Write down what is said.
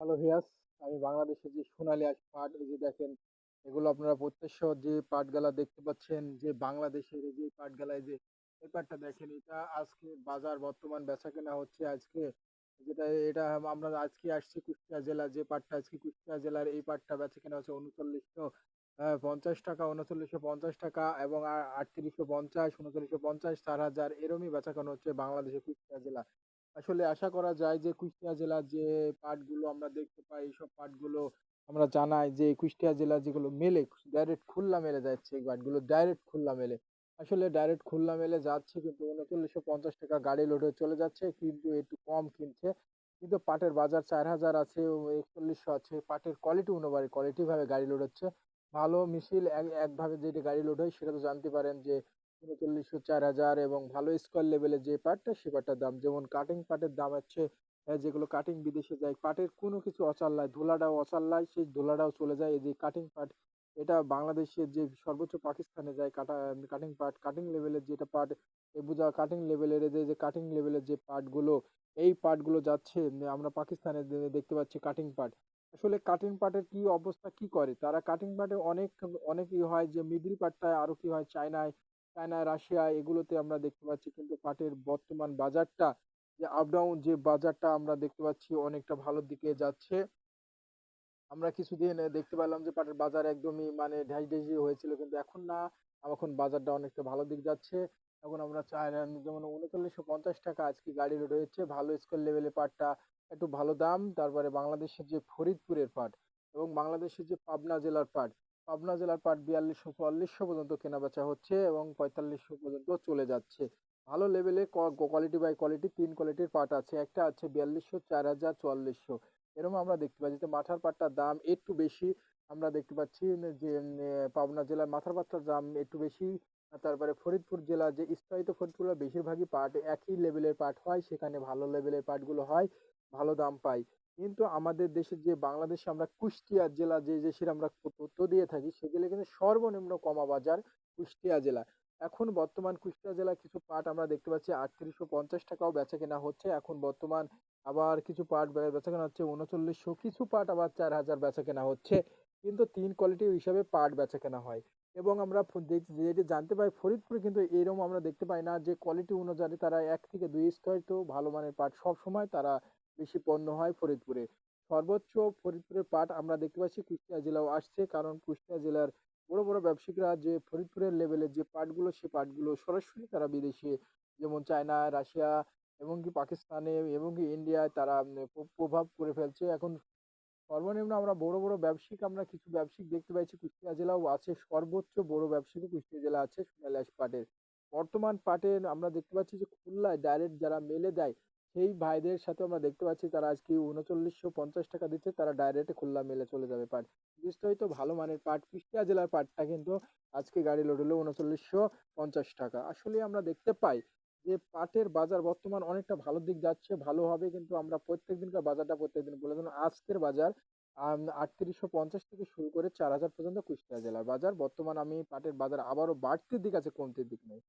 Hello ভিয়াস, আমি বাংলাদেশের যে সোনালী আঁশ পাট, এই যে দেখেন, এগুলো আপনারা প্রত্যক্ষ যে পাটগুলা দেখতে পাচ্ছেন, যে বাংলাদেশের যে পাটগুলায় যে এই পাটটা দেখেন, এটা আজকে বাজার বর্তমান বেচা কেনা হচ্ছে আজকে। যেটা, এটা আমরা আজকে আসছি কুষ্টিয়া জেলা, যে পাটটা আজকে কুষ্টিয়া জেলার এই পাটটা বেচা কেনা হচ্ছে উনচল্লিশশো পঞ্চাশ টাকা, উনচল্লিশশো পঞ্চাশ টাকা এবং আটত্রিশশো পঞ্চাশ, উনচল্লিশশো পঞ্চাশ, চার হাজার এরমই বেচা কেনা হচ্ছে বাংলাদেশের কুষ্টিয়া জেলা। আসলে আশা করা যায় যে কুষ্টিয়া জেলার যে পাটগুলো আমরা দেখতে পাই, এইসব পাটগুলো আমরা জানাই যে কুষ্টিয়া জেলার যেগুলো মেলে ডাইরেক্ট খুলনা মেলে যাচ্ছে এই পাটগুলো ডাইরেক্ট খুলনা মেলে। আসলে ডাইরেক্ট খুলনা মেলে যাচ্ছে কিন্তু উনচল্লিশশো পঞ্চাশ টাকা গাড়ি লোড চলে যাচ্ছে, কিন্তু একটু কম কিনছে। কিন্তু পাটের বাজার চার হাজার আছে একচল্লিশশো আছে, পাটের কোয়ালিটি অনুযায়ী কোয়ালিটি ভাবে গাড়ি লোড হচ্ছে। ভালো মিছিল এক, একভাবে যেটা গাড়ি লোড হয়, সেটা তো জানতে পারেন যে উনচল্লিশশো চার হাজার এবং ভালো স্কোয়ার লেভেলের যে পাটটা, সে পাটটার দাম। যেমন কাটিং পাটের দাম হচ্ছে যেগুলো কাটিং বিদেশে যায়, পাটের কোনো কিছু অচাল নাই, ধুলাটাও অচাল নাই, সেই ধুলাটাও চলে যায়। এই যে কাটিং পাট, এটা বাংলাদেশের যে সর্বোচ্চ পাকিস্তানে যায় কাটা কাটিং পাট কাটিং লেভেলের যেটা পাট বোঝা কাটিং লেভেলের যে যে কাটিং লেভেলের যে পাটগুলো, এই পাটগুলো যাচ্ছে আমরা পাকিস্তানে দেখতে পাচ্ছি কাটিং পাট। আসলে কাটিং পাটের কি অবস্থা, কি করে? তারা কাটিং পাটে অনেক, অনেকই হয় যে মিডিল পাটটায় আরও কি হয়, চায়নায় চায়না, রাশিয়া এগুলোতে আমরা দেখতে পাচ্ছি কিন্তু পাটের বর্তমান বাজারটা, যে আপ ডাউন যে বাজারটা আমরা দেখতে পাচ্ছি অনেকটা ভালোর দিকে যাচ্ছে। আমরা কিছুদিন দেখতে পেলাম যে পাটের বাজার একদমই মানে ঢেস ঢেসি হয়েছিল কিন্তু এখন না এখন বাজারটা অনেকটা ভালো দিক যাচ্ছে। এখন আমরা চাই যেমন উনচল্লিশশো পঞ্চাশ টাকা আজকে গাড়ি হয়েছে, ভালো স্কোয়ার লেভেলের পাটটা একটু ভালো দাম, তারপরে বাংলাদেশের যে ফরিদপুরের পাট এবং বাংলাদেশের যে পাবনা জেলার পাট পাবনা জেলার পাট বিয়াল্লিশশো চুয়াল্লিশশো পর্যন্ত কেনা বেচা হচ্ছে এবং পঁয়তাল্লিশশো পর্যন্ত চলে যাচ্ছে। ভালো লেভেলে কোয়ালিটি বাই কোয়ালিটি তিন কোয়ালিটির পাট আছে। একটা আছে বিয়াল্লিশশো, চার হাজার, চুয়াল্লিশশো। এরকম আমরা দেখতে পাচ্ছি যে মাথার পাটটার দাম একটু বেশি। আমরা দেখতে পাচ্ছি যে পাবনা জেলার মাথার পাটটার দাম একটু বেশি। তারপরে ফরিদপুর জেলা যে স্থায়িত ফরিদপুরের বেশিরভাগই পাট একই লেভেলের পাট হয়। সেখানে ভালো লেভেলের পাটগুলো হয়, ভালো দাম পাই কিন্তু আমাদের দেশে যে বাংলাদেশে আমরা কুষ্টিয়া জেলা যে দেশের আমরা তথ্য দিয়ে থাকি সেগুলো কিন্তু সর্বনিম্ন কমা বাজার কুষ্টিয়া জেলা। এখন বর্তমান কুষ্টিয়া জেলায় কিছু পাট আমরা দেখতে পাচ্ছি আটত্রিশশো পঞ্চাশ টাকাও বেচা কেনা হচ্ছে। এখন বর্তমান আবার কিছু পাট বেচা কেনা হচ্ছে উনচল্লিশশো, কিছু পাট আবার চার হাজার বেচা কেনা হচ্ছে। কিন্তু তিন কোয়ালিটি হিসাবে পাট বেচা কেনা হয়। এবং আমরা যেটি জানতে পাই ফরিদপুরে কিন্তু এরকম আমরা দেখতে পাই না যে কোয়ালিটি অনুযায়ী তারা এক থেকে দুই স্তর তো ভালো মানের পাট সব সময় তারা বেশি পণ্য হয় ফরিদপুরে। সর্বোচ্চ ফরিদপুরের পাট আমরা দেখতে পাচ্ছি কুষ্টিয়া জেলাও আসছে, কারণ কুষ্টিয়া জেলার বড় বড় ব্যবসায়িকরা যে ফরিদপুরের লেভেলের যে পাটগুলো সেই পাটগুলো সরাসরি তারা বিদেশে, যেমন চায়না, রাশিয়া, এবং কি পাকিস্তানে, এবং কি ইন্ডিয়ায় তারা প্রভাব করে ফেলছে। এখন সর্বনিম্ন আমরা বড় বড় ব্যবসায়িক, আমরা কিছু ব্যবসায়িক দেখতে পাচ্ছি কুষ্টিয়া জেলাও আছে, সর্বোচ্চ বড় ব্যবসায়িক কুষ্টিয়া জেলা আছে সোনালী পাটের। বর্তমান পাটের আমরা দেখতে পাচ্ছি যে খুলনায় ডাইরেক্ট যারা মেলে দেয় সেই ভাইদের সাথে আমরা দেখতে পাচ্ছি তারা আজকে উনচল্লিশশো পঞ্চাশ টাকা দিচ্ছে, তারা ডাইরেক্ট খুলনা মেলে চলে যাবে পাট বিস্তারিত ভালো মানের পাট কুষ্টিয়া জেলার পাটটা কিন্তু আজকে গাড়ি লোড হলো উনচল্লিশশো পঞ্চাশ টাকা। আসলে আমরা দেখতে পাই যে পাটের বাজার বর্তমান অনেকটা ভালো দিক যাচ্ছে, ভালো হবে কিন্তু আমরা প্রত্যেক দিনকার বাজারটা প্রত্যেকদিন বলে দিন আজকের বাজার আটত্রিশশো পঞ্চাশ থেকে শুরু করে চার হাজার পর্যন্ত কুষ্টিয়া জেলার বাজার। বর্তমান আমি পাটের বাজার আবারও বাড়তির দিক আছে কমতির দিক নেই।